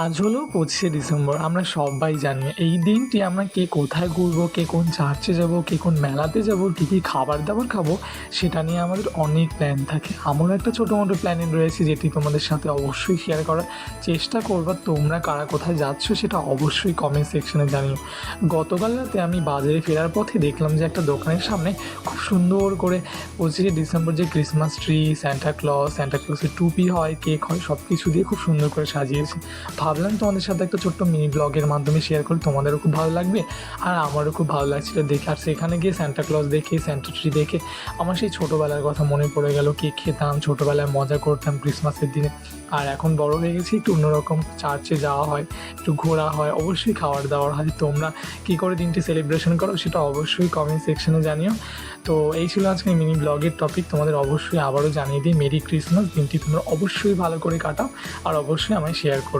আজ হলো পঁচিশে ডিসেম্বর, আমরা সবাই জানি। এই দিনটি আমরা কে কোথায় ঘুরবো, কে কোন চার্চে যাব, কে কোন মেলাতে যাব, কী কী খাবার দাবার খাব, সেটা নিয়ে আমাদের অনেক প্ল্যান থাকে। আমারও একটা ছোটো মোটো প্ল্যানিং রয়েছে, যেটি তোমাদের সাথে অবশ্যই শেয়ার করার চেষ্টা করবা। তোমরা কারা কোথায় যাচ্ছ, সেটা অবশ্যই কমেন্ট সেকশনে জানিও। গতকাল রাতে আমি বাজারে ফেরার পথে দেখলাম যে একটা দোকানের সামনে খুব সুন্দর করে পঁচিশে ডিসেম্বর যে Christmas tree Santa Claus Santa টুপি হয় কেক হয় সব কিছু দিয়ে খুব সুন্দর করে সাজিয়েছে। ভাবলাম তোমাদের সাথে একটা ছোট্ট মিনি ব্লগের মাধ্যমে শেয়ার করি। তোমাদেরও খুব ভালো লাগবে আর আমারও খুব ভালো লাগছিল দেখে। আর সেখানে গিয়ে ক্লজ দেখে স্যান্টা ট্রি দেখে আমার সেই ছোটোবেলার কথা মনে পড়ে গেল। কেক খেতাম, ছোটোবেলায় মজা করতাম ক্রিসমাসের দিনে। আর এখন বড় হয়ে গেছি, একটু অন্যরকম চার্চে যাওয়া হয়, একটু ঘোরা হয়, অবশ্যই খাবার দাবার হয়। তোমরা কী করে দিনটি সেলিব্রেশন করো সেটা অবশ্যই কমেন্ট সেকশনে জানিও। তো এই ছিল আজকে মিনি ব্লগের টপিক তোমাদের অবশ্যই আবারও জানিয়ে দিই মেরি ক্রিসমাস দিনটি তোমরা অবশ্যই ভালো করে কাটাও আর অবশ্যই আমায় শেয়ার করো।